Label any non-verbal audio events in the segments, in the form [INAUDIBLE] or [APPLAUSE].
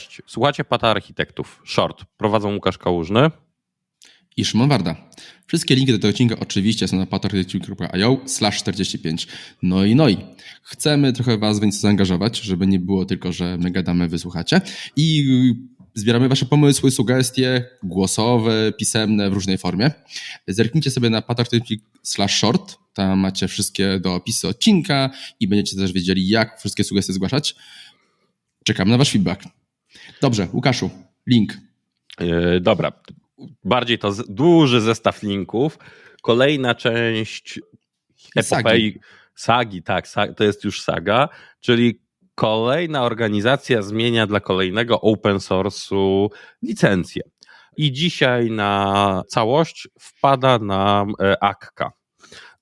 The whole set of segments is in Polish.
Cześć, słuchacie Pata Architektów. Short. Prowadzą Łukasz Kałużny i Szymon Warda. Wszystkie linki do tego odcinka oczywiście są na patarchitektów.io slash 45. No i no i. Chcemy trochę was więcej zaangażować, żeby nie było tylko, że my gadamy, wysłuchacie. I zbieramy wasze pomysły, sugestie głosowe, pisemne w różnej formie. Zerknijcie sobie na patarchitektów slash short. Tam macie wszystkie do opisu odcinka i będziecie też wiedzieli, jak wszystkie sugestie zgłaszać. Czekam na wasz feedback. Dobrze, Łukaszu, link. Yy, dobra, bardziej to z, duży zestaw linków. Kolejna część epopei, sagi, sagi tak, to jest już saga, czyli kolejna organizacja zmienia dla kolejnego open source'u licencję. I dzisiaj na całość wpada nam e, Akka.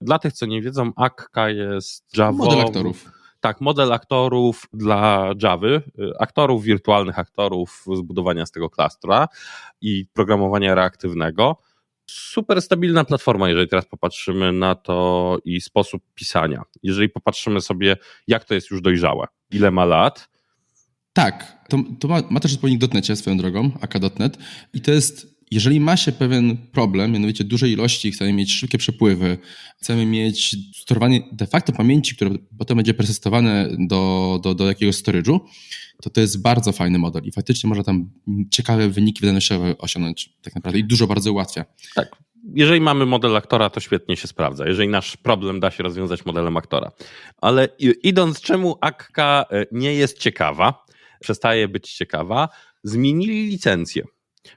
Dla tych, co nie wiedzą, Akka jest Java. Model aktorów tak, model aktorów dla Javy, y, aktorów, wirtualnych aktorów, zbudowania z tego klastra i programowania reaktywnego. Super stabilna platforma, jeżeli teraz popatrzymy na to i sposób pisania. Jeżeli popatrzymy sobie, jak to jest już dojrzałe, ile ma lat. Tak, to, to ma, ma też odpowiednik dotnecie swoją drogą, aka.net i to jest jeżeli ma się pewien problem, mianowicie dużej ilości, chcemy mieć szybkie przepływy, chcemy mieć sterowanie de facto pamięci, które potem będzie persystowane do, do, do jakiegoś storage'u, to to jest bardzo fajny model i faktycznie można tam ciekawe wyniki wydajnościowe osiągnąć tak naprawdę i dużo bardzo ułatwia. Tak. Jeżeli mamy model aktora, to świetnie się sprawdza. Jeżeli nasz problem da się rozwiązać modelem aktora. Ale idąc, czemu Akka e, nie jest ciekawa, przestaje być ciekawa, zmienili licencję.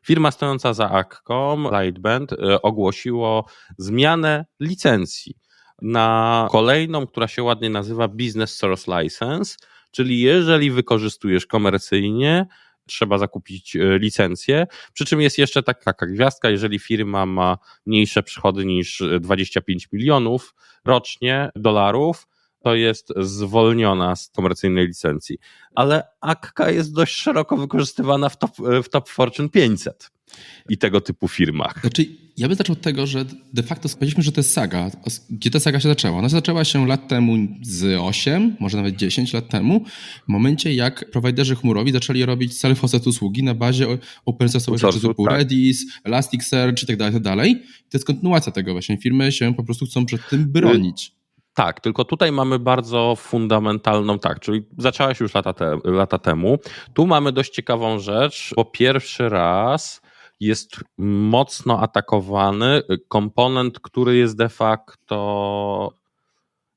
Firma stojąca za Akkom, Lightband, e, ogłosiło zmianę licencji na kolejną, która się ładnie nazywa Business Source License, czyli jeżeli wykorzystujesz komercyjnie, trzeba zakupić e, licencję. Przy czym jest jeszcze taka gwiazdka, jeżeli firma ma mniejsze przychody niż 25 milionów rocznie dolarów, to jest zwolniona z komercyjnej licencji. Ale Akka jest dość szeroko wykorzystywana w top, w top Fortune 500 i tego typu firmach. Znaczy, ja bym zaczął od tego, że de facto powiedzieliśmy, że to jest saga. Gdzie ta saga się zaczęła? Ona zaczęła się lat temu z 8, może nawet 10 lat temu, w momencie jak prowajderzy chmurowi zaczęli robić self-hosted usługi na bazie open source'owych rzeczy typu tak. Redis, Elasticsearch i tak dalej, tak dalej. To jest kontynuacja tego właśnie. Firmy się po prostu chcą przed tym bronić. Tak, tylko tutaj mamy bardzo fundamentalną, tak, czyli zaczęłaś już lata, te, lata temu. Tu mamy dość ciekawą rzecz, bo pierwszy raz jest mocno atakowany komponent, który jest de facto,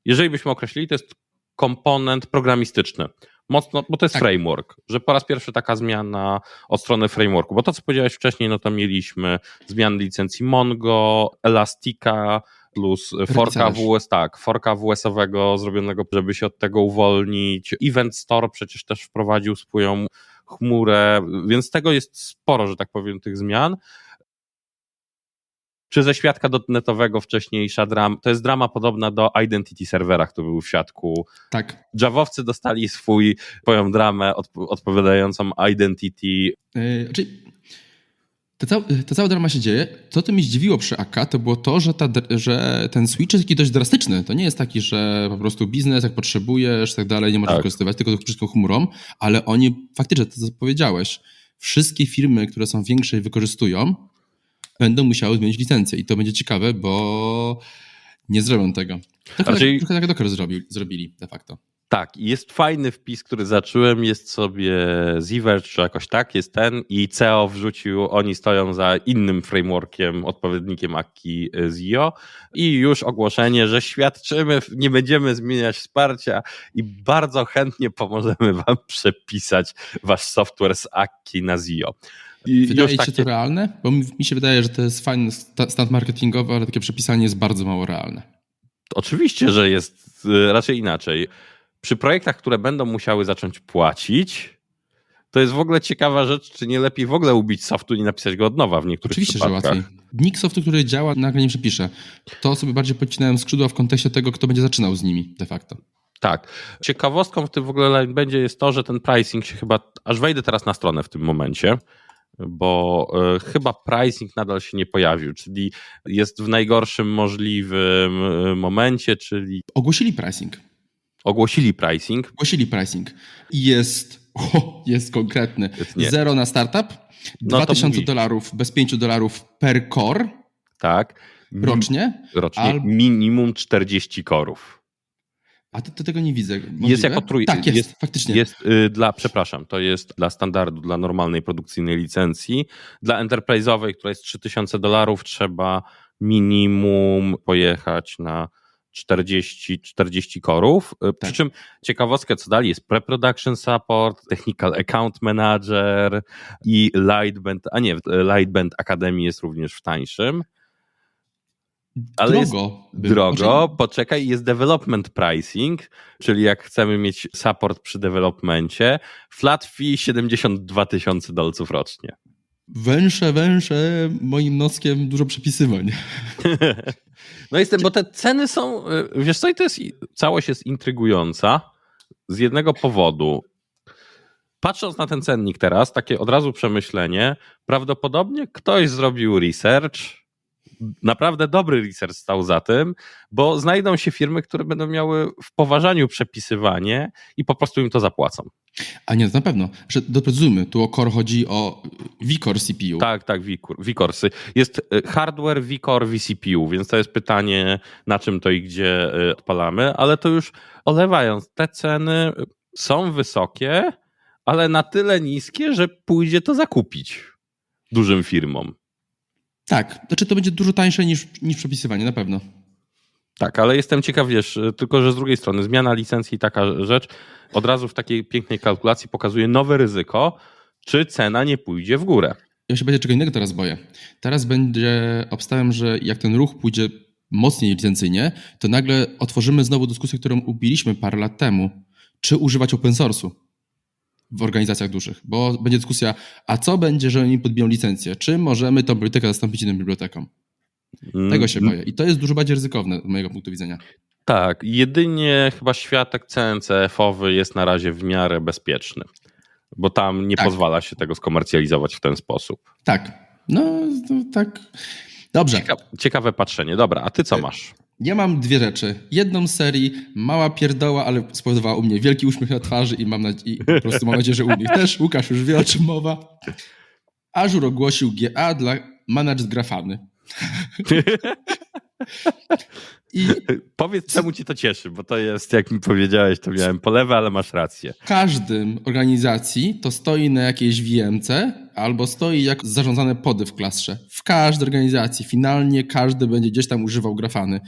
jeżeli byśmy określili, to jest komponent programistyczny. Mocno, bo to jest tak. framework, że po raz pierwszy taka zmiana od strony frameworku, bo to co powiedziałeś wcześniej, no to mieliśmy zmiany licencji Mongo, Elastica, plus forka WS, tak, forka WS-owego zrobionego, żeby się od tego uwolnić. Event Store przecież też wprowadził swoją chmurę, więc tego jest sporo, że tak powiem, tych zmian. Czy ze świadka dotnetowego wcześniejsza drama, to jest drama podobna do Identity serwera, który był w świadku. Tak. Javowcy dostali swój, swoją dramę odpowiadającą Identity. Yy, znaczy, ta, cała, ta cała drama się dzieje. To, co mi zdziwiło przy AK, to było to, że, ta, że ten switch jest taki dość drastyczny. To nie jest taki, że po prostu biznes, jak potrzebujesz, tak dalej, nie możesz tak. wykorzystywać, tylko wszystko chmurą, ale oni faktycznie, to co powiedziałeś, wszystkie firmy, które są większe i wykorzystują, będą musiały zmienić licencję. I to będzie ciekawe, bo nie zrobią tego. Trochę, znaczy... tak, trochę tak Docker zrobili, zrobili de facto. Tak, jest fajny wpis, który zacząłem, jest sobie Zivert, czy jakoś tak, jest ten i CEO wrzucił, oni stoją za innym frameworkiem, odpowiednikiem Aki Zio i już ogłoszenie, że świadczymy, nie będziemy zmieniać wsparcia i bardzo chętnie pomożemy wam przepisać wasz software z Aki na Zio. I wydaje ci się takie... to realne? Bo mi się wydaje, że to jest fajny stand marketingowy, ale takie przepisanie jest bardzo mało realne. Oczywiście, że jest y, raczej inaczej przy projektach, które będą musiały zacząć płacić, to jest w ogóle ciekawa rzecz, czy nie lepiej w ogóle ubić softu i napisać go od nowa w niektórych Oczywiście, przypadkach. że łatwiej. Nikt softu, który działa, nagle nie przepisze. To sobie bardziej podcinałem skrzydła w kontekście tego, kto będzie zaczynał z nimi de facto. Tak. Ciekawostką w tym w ogóle będzie jest to, że ten pricing się chyba, aż wejdę teraz na stronę w tym momencie, bo y, chyba pricing nadal się nie pojawił, czyli jest w najgorszym możliwym e, momencie, czyli... Ogłosili pricing ogłosili pricing. Ogłosili pricing. Jest [LAUGHS] O, jest konkretny. Nie. Zero na startup, No to 2000 mówisz. dolarów bez 5 dolarów per core Tak. rocznie, Rocznie. Al- Minimum 40 korów. a to, to tego nie widzę. Jest Możliwe? jako trój... Tak, jest, jest, faktycznie. Jest y, dla, przepraszam, to jest dla standardu, dla normalnej produkcyjnej licencji. Dla enterprise'owej, która jest 3000 dolarów, trzeba minimum pojechać na 40, 40 korów. Przy Tak. czym ciekawostkę, co dali, jest pre-production support, technical account manager i Lightband, a nie, Lightband Academy jest również w tańszym. ale drogo. Drogo, znaczy, poczekaj, jest development pricing, czyli jak chcemy mieć support przy developmencie, flat fee 72 tysiące dolców rocznie. Węsze, węsze, moim noskiem dużo przepisywań. [LAUGHS] No jestem, bo te ceny są, y, wiesz co, i to jest, całość jest intrygująca z jednego powodu. Patrząc na ten cennik teraz, takie od razu przemyślenie, prawdopodobnie ktoś zrobił research, naprawdę dobry research stał za tym, bo znajdą się firmy, które będą miały w poważaniu przepisywanie i po prostu im to zapłacą. A nie, na pewno. Że doprecyzujmy, tu o core chodzi o V-Core CPU. Tak, tak, Vicorsy. Jest y, hardware Vicor vCPU, więc to jest pytanie, na czym to i gdzie y, odpalamy, ale to już olewając, te ceny są wysokie, ale na tyle niskie, że pójdzie to zakupić dużym firmom. Tak, znaczy to będzie dużo tańsze niż, niż przepisywanie, na pewno. Tak, ale jestem ciekaw, wiesz, tylko że z drugiej strony zmiana licencji, taka rzecz, od razu w takiej pięknej kalkulacji pokazuje nowe ryzyko, czy cena nie pójdzie w górę. Ja się będzie czego innego teraz boję. Teraz będzie, obstawiam, że jak ten ruch pójdzie mocniej licencyjnie, to nagle otworzymy znowu dyskusję, którą ubiliśmy parę lat temu. Czy używać open source'u w organizacjach dużych? Bo będzie dyskusja, a co będzie, że oni podbiją licencję? Czy możemy tą bibliotekę zastąpić inną biblioteką? Tego się Mm, boję. I to jest dużo bardziej ryzykowne z mojego punktu widzenia. Tak, jedynie chyba światek CNCF-owy jest na razie w miarę bezpieczny, bo tam nie Tak. pozwala się tego skomercjalizować w ten sposób. Tak. No, tak. Dobrze. Cieka ciekawe patrzenie. Dobra, a ty co masz? Ja mam dwie rzeczy. Jedną z serii, mała pierdoła, ale spowodowała u mnie wielki uśmiech na twarzy i, mam nadzie- i po prostu mam nadzieję, że u nich też. Łukasz już wie, o czym mowa. Azure ogłosił GA dla Managed Grafany. [LAUGHS] I [LAUGHS] Powiedz, czemu cię to cieszy, bo to jest, jak mi powiedziałeś, to miałem polewę, ale masz rację. w każdym organizacji to stoi na jakiejś VMC albo stoi jak zarządzane pody w klastrze. W każdej organizacji finalnie każdy będzie gdzieś tam używał grafany.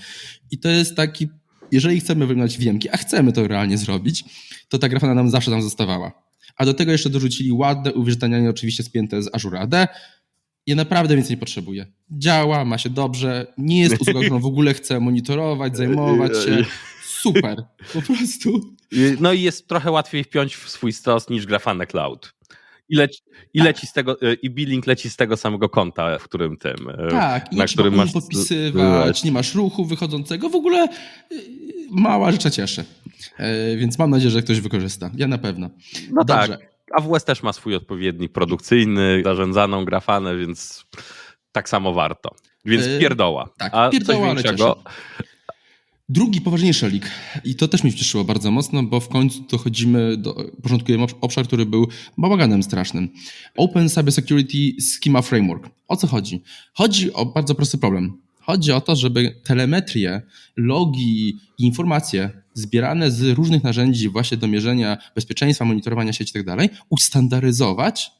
I to jest taki, jeżeli chcemy wyglądać wiemki, a chcemy to realnie zrobić, to ta grafana nam zawsze tam zostawała. A do tego jeszcze dorzucili ładne uwierzytelnianie oczywiście spięte z Azure AD. Ja naprawdę więcej nie potrzebuję. Działa, ma się dobrze, nie jest usługa, którą w ogóle chcę monitorować, zajmować się. Super, po prostu. No i jest trochę łatwiej wpiąć w swój stos niż Grafana Cloud. I, leci, i, leci z tego, i billing leci z tego samego konta, w którym tym. e, Tak, i na nie trzeba którym masz podpisywać, nie masz ruchu wychodzącego. W ogóle y, mała rzecz cieszy. E, Więc mam nadzieję, że ktoś wykorzysta. Ja na pewno. No Dobrze. tak. AWS też ma swój odpowiednik produkcyjny, zarządzaną grafanę, więc tak samo warto. Więc Yy, pierdoła. tak, A pierdoła, coś większego? Drugi poważniejszy leak. I to też mnie cieszyło bardzo mocno, bo w końcu dochodzimy do, porządkujemy obsz- obszar, który był bałaganem strasznym. Open Cybersecurity Schema Framework. O co chodzi? Chodzi o bardzo prosty problem. Chodzi o to, żeby telemetrię, logi i informacje zbierane z różnych narzędzi właśnie do mierzenia bezpieczeństwa, monitorowania sieci itd. ustandaryzować,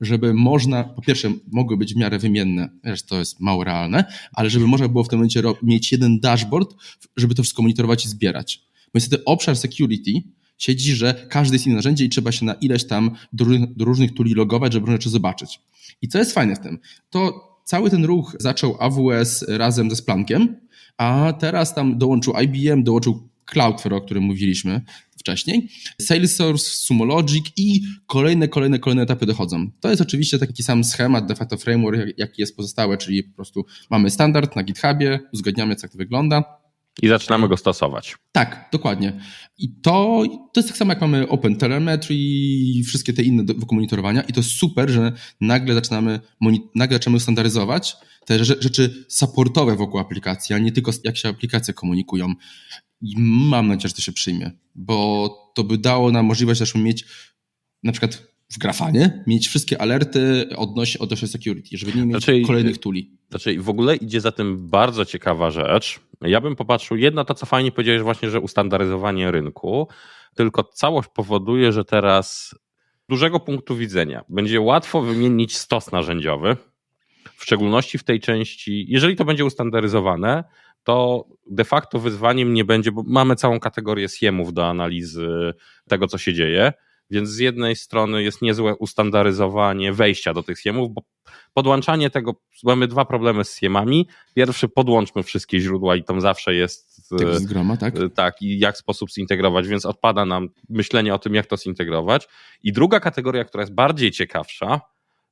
żeby można, po pierwsze, mogły być w miarę wymienne, wiesz, to jest mało realne, ale żeby można było w tym momencie mieć jeden dashboard, żeby to wszystko monitorować i zbierać. Bo niestety obszar security siedzi, że każde jest inne narzędzie i trzeba się na ileś tam do, różnych- do różnych tuli logować, żeby różne rzeczy zobaczyć. I co jest fajne w tym? To cały ten ruch zaczął AWS razem ze Splankiem, a teraz tam dołączył IBM, dołączył Cloudflare, o którym mówiliśmy wcześniej, Salesforce, Sumologic i kolejne, kolejne, kolejne etapy dochodzą. To jest oczywiście taki sam schemat, de facto framework, jak- jaki jest pozostałe, czyli po prostu mamy standard na GitHubie, uzgadniamy, jak to wygląda. I zaczynamy go stosować. Tak, dokładnie. I to, to jest tak samo, jak mamy OpenTelemetry i wszystkie te inne do monitorowania. I to super, że nagle zaczynamy, nagle zaczynamy standaryzować te rze- rzeczy supportowe wokół aplikacji, a nie tylko jak się aplikacje komunikują. I mam nadzieję, że to się przyjmie, bo to by dało nam możliwość też mieć na przykład w Grafanie mieć wszystkie alerty odnośnie, security, żeby nie mieć Znaczy, kolejnych tuli. Znaczy w ogóle idzie za tym bardzo ciekawa rzecz. Ja bym popatrzył, jedno to co fajnie powiedziałeś właśnie, że ustandaryzowanie rynku, tylko całość powoduje, że teraz z dużego punktu widzenia będzie łatwo wymienić stos narzędziowy, w szczególności w tej części, jeżeli to będzie ustandaryzowane, to de facto wyzwaniem nie będzie, bo mamy całą kategorię SIEMów do analizy tego, co się dzieje, więc z jednej strony jest niezłe ustandaryzowanie wejścia do tych SIEMów, bo podłączanie tego, mamy dwa problemy z SIEMami. Pierwszy, podłączmy wszystkie źródła i tam zawsze jest Tak z groma, tak? e, tak, i jak sposób zintegrować, więc odpada nam myślenie o tym, jak to zintegrować. I druga kategoria, która jest bardziej ciekawsza,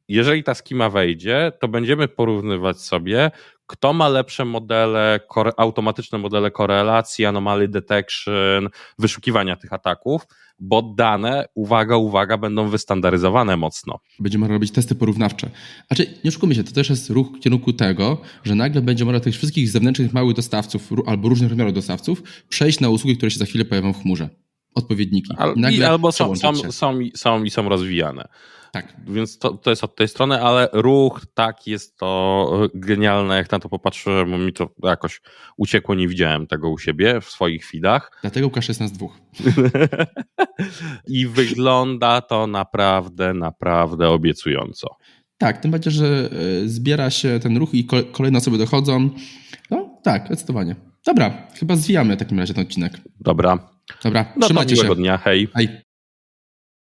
jeżeli ta skima wejdzie, to będziemy porównywać sobie, kto ma lepsze modele, automatyczne modele korelacji, anomaly detection, wyszukiwania tych ataków, bo dane, uwaga, uwaga, będą wystandaryzowane mocno. Będziemy można robić testy porównawcze. Znaczy, nie oszukujmy się, to też jest ruch w kierunku tego, że nagle będzie można tych wszystkich zewnętrznych małych dostawców albo różnych rozmiarów dostawców przejść na usługi, które się za chwilę pojawią w chmurze. Odpowiedniki. Al, nagle albo są, są, są, są i są rozwijane. Tak. Więc to, to jest od tej strony, ale ruch, tak, jest to genialne. Jak na to popatrzyłem, mi to jakoś uciekło, nie widziałem tego u siebie w swoich feedach. Dlatego Łukasz jest nas dwóch. [LAUGHS] I wygląda to naprawdę, naprawdę obiecująco. Tak, tym bardziej, że e, zbiera się ten ruch i kol- kolejne osoby dochodzą. No tak, zdecydowanie. Dobra, chyba zwijamy w takim razie ten odcinek. Dobra. Dobra, No to trzymajcie się. miłego dnia. Hej. Hej.